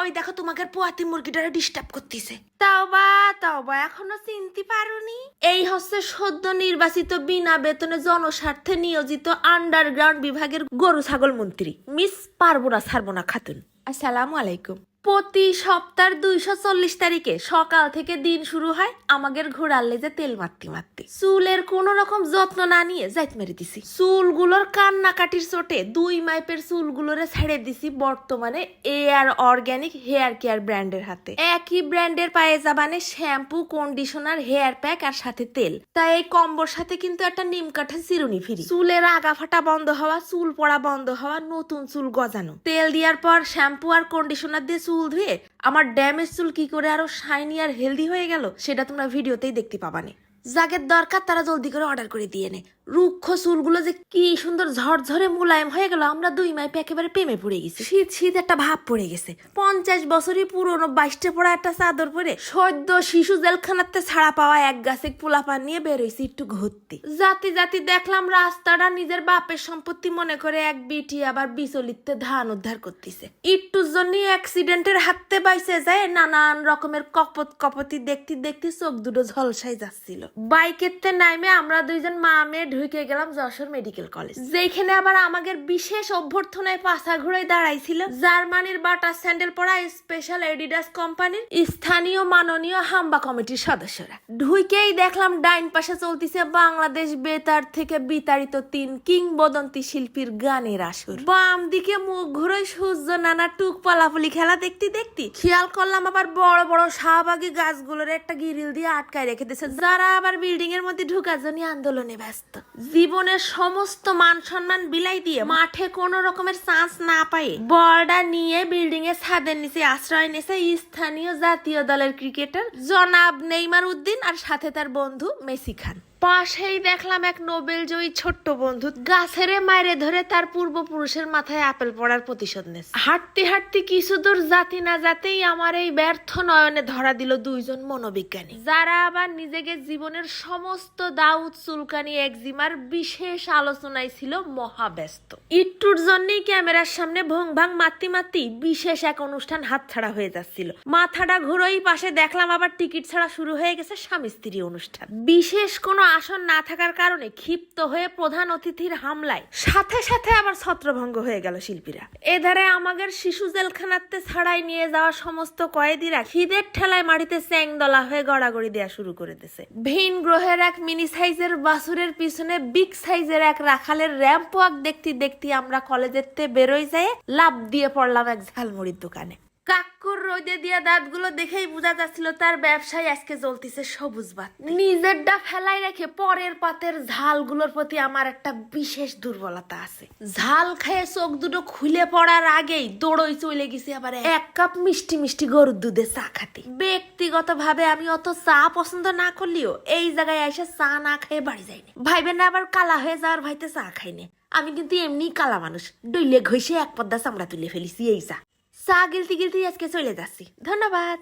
ওই দেখো তোমাকে পোয়াতি মুরগিটারে ডিস্টার্ব করতেছে। তাও বা তাও বা এখনও চিনতে পারোনি? এই হচ্ছে সদ্য নির্বাচিত বিনা বেতনে জনস্বার্থে নিয়োজিত আন্ডারগ্রাউন্ড বিভাগের গরু ছাগল মন্ত্রী মিস পারবোনা সারবোনা খাতুন। আসসালামু আলাইকুম। প্রতি সপ্তাহের দুইশো চল্লিশ তারিখে সকাল থেকে দিন শুরু হয় আমাদের ঘোড়ার লেজে তেল মারতে মারতে। চুলের কোন রকম যত্ন না নিয়ে যাইত মেরে দিছি। চুলগুলোর কান্নাকাটির চোটে দুই মাইপের চুলগুলোরে ছেড়ে দিছি বর্তমানে এয়ার অর্গ্যানিক হেয়ার কেয়ার ব্র্যান্ডের হাতে। একই ব্র্যান্ডের পায়ে যাবানে শ্যাম্পু, কন্ডিশনার, হেয়ার প্যাক আর সাথে তেল। তাই এই কম্বর সাথে কিন্তু একটা নিম কাঠা চিরুনি ফিরি। চুলের আগা ফাটা বন্ধ হওয়া, চুল পড়া বন্ধ হওয়া, নতুন চুল গজানো। তেল দেওয়ার পর শ্যাম্পু আর কন্ডিশনার দিয়ে চুল ধুয়ে আমার ড্যামেজ চুল কি করে আরও শাইনি আর হেলদি হয়ে গেল, সেটা তোমরা ভিডিওতেই দেখতে পাবানে। যাদের দরকার, তারা জলদি করে অর্ডার করে দিয়ে নে। রুক্ষ চুলগুলো যে কি সুন্দর ঝরঝরে মুলায়ম হয়ে গেল, আমরা দুই মাইপে একেবারে প্রেমে পড়ে গেছি। শীত শীত একটা ভাব পড়ে গেছে। পঞ্চাশ বছরই পুরনো বাইশটা পড়া একটা চাদর পরে সদ্য শিশু জেলখানাতে ছাড়া পাওয়া এক গাছে পোলাপান নিয়ে বেরোইছি একটু ঘুরতে। জাতি জাতি দেখলাম রাস্তাটা নিজের বাপের সম্পত্তি মনে করে এক বিটি আবার বিচলিতে ধান উদ্ধার করতেছে। একটুর জন্য অ্যাক্সিডেন্টের হাতে বাইসে যায় নানান রকমের কপত কপতি দেখতে দেখতে চোখ দুটো ঝলসাই যাচ্ছিল। বাইকের নাইমে আমরা দুইজন মা মেয়ে ঢুকে গেলাম যশোর মেডিকেল কলেজ। যেখানে আবার আমাদের বিশেষ অভ্যর্থনায় পাশা ঘুরে দাঁড়াইছিল। জার্মানির বাটার স্যান্ডেল পরা স্পেশাল এডিডাস কোম্পানির স্থানীয় মাননীয় হাম্বা কমিটির সদস্যরা। ঢুকেই দেখলাম ডাইন পাশে চলতেছে বাংলাদেশ বেতার থেকে বিতাড়িত তিন কিংবদন্তি শিল্পীর গানের আসর। বাম দিকে মুখ ঘুরে সূর্য নানা টুক পালাপুলি খেলা দেখতে দেখতে। খেয়াল করলাম আবার বড় বড় শাহবাগী গাছগুলোর একটা গিরিল দিয়ে আটকায় রেখে দিয়েছে। যারা আবার বিল্ডিং এর মধ্যে ঢুকার জন্য আন্দোলনে ব্যস্ত। জীবনের সমস্ত মান সম্মান বিলাই দিয়ে মাঠে কোনো রকমের চান্স না পাই বলটা নিয়ে বিল্ডিং এর ছাদের নিচে আশ্রয় নিয়েছে স্থানীয় জাতীয় দলের ক্রিকেটার জনাব নেইমার উদ্দিন আর সাথে তার বন্ধু মেসি খান। পাশেই দেখলাম এক নোবেল জয়ী ছোট্ট বন্ধু গাছেরে মাইরে ধরে তার পূর্বপুরুষের মাথায় আপেল পড়ার প্রতিশোধ নিয়েছে। হাঁটতে হাঁটতে কিছু দূর জাতি না যাতেই আমার এই ব্যর্থ নয়নে ধরা দিল দুইজন মনোবিজ্ঞানী। যারা আবার নিজেকে জীবনের সমস্ত দাউদ চুলকানি একজিমার বিশেষ আলোচনায় ছিল মহাব্যস্ত। একটুর জন্যই ক্যামেরার সামনে ভং ভাং মাতি মাতি বিশেষ এক অনুষ্ঠান হাতছাড়া হয়ে যাচ্ছিল। মাথাটা ঘুরোই পাশে দেখলাম আবার টিকিট ছাড়া শুরু হয়ে গেছে স্বামী স্ত্রী অনুষ্ঠান। বিশেষ কোনো আসন না থাকার কারণে ক্ষিপ্ত হয়ে প্রধান অতিথির হামলায় সাথে সাথে আবার ছত্রভঙ্গ হয়ে গেল শিল্পীরা। এধারে আমাদের শিশু জেলখানাতে ছাড়াই নিয়ে যাওয়া সমস্ত কয়েদিরা খিদের ঠেলায় মাটিতে চ্যাং দলা হয়ে গড়াগড়ি দেওয়া শুরু করে দিছে। ভিন গ্রহের এক মিনি সাইজের বাসুরের পিছনে বিগ সাইজের এক রাখালের র্যাম্প ওয়াক দেখতে দেখতে আমরা কলেজের বেরোই যায় লাভ দিয়ে পড়লাম এক ঝালমুড়ির দোকানে। কাকুর রোদে দিয়া দাঁতগুলো দেখেই বোঝা যাচ্ছিল তার ব্যবসায় আজকে জ্বলতিছে সবুজ বাত। নিজেরটা ফেলাই রেখে পরের পাতের ঝালগুলোর প্রতি আমার একটা বিশেষ দুর্বলতা আছে। ঝাল খেয়ে চোখ দুটো খুলে পড়ার আগেই দৌড়ই চলে গেছি আবার এক। কাপ মিষ্টি মিষ্টি গরুর দুধে চা খাতে। ব্যক্তিগত ভাবে আমি অত চা পছন্দ না করলেও এই জায়গায় এসে চা না খেয়ে বাড়ি যাইনি। ভাইবেন না আবার কালা হয়ে যাওয়ার ভাইতে চা খাইনি। আমি কিন্তু এমনি কালা মানুষ। ডইলে ঘষে এক পদ্মা চামড়া তুলে ফেলিছি এই চা। চা গিলতে গিলতে আজকে চলে যাচ্ছি। ধন্যবাদ।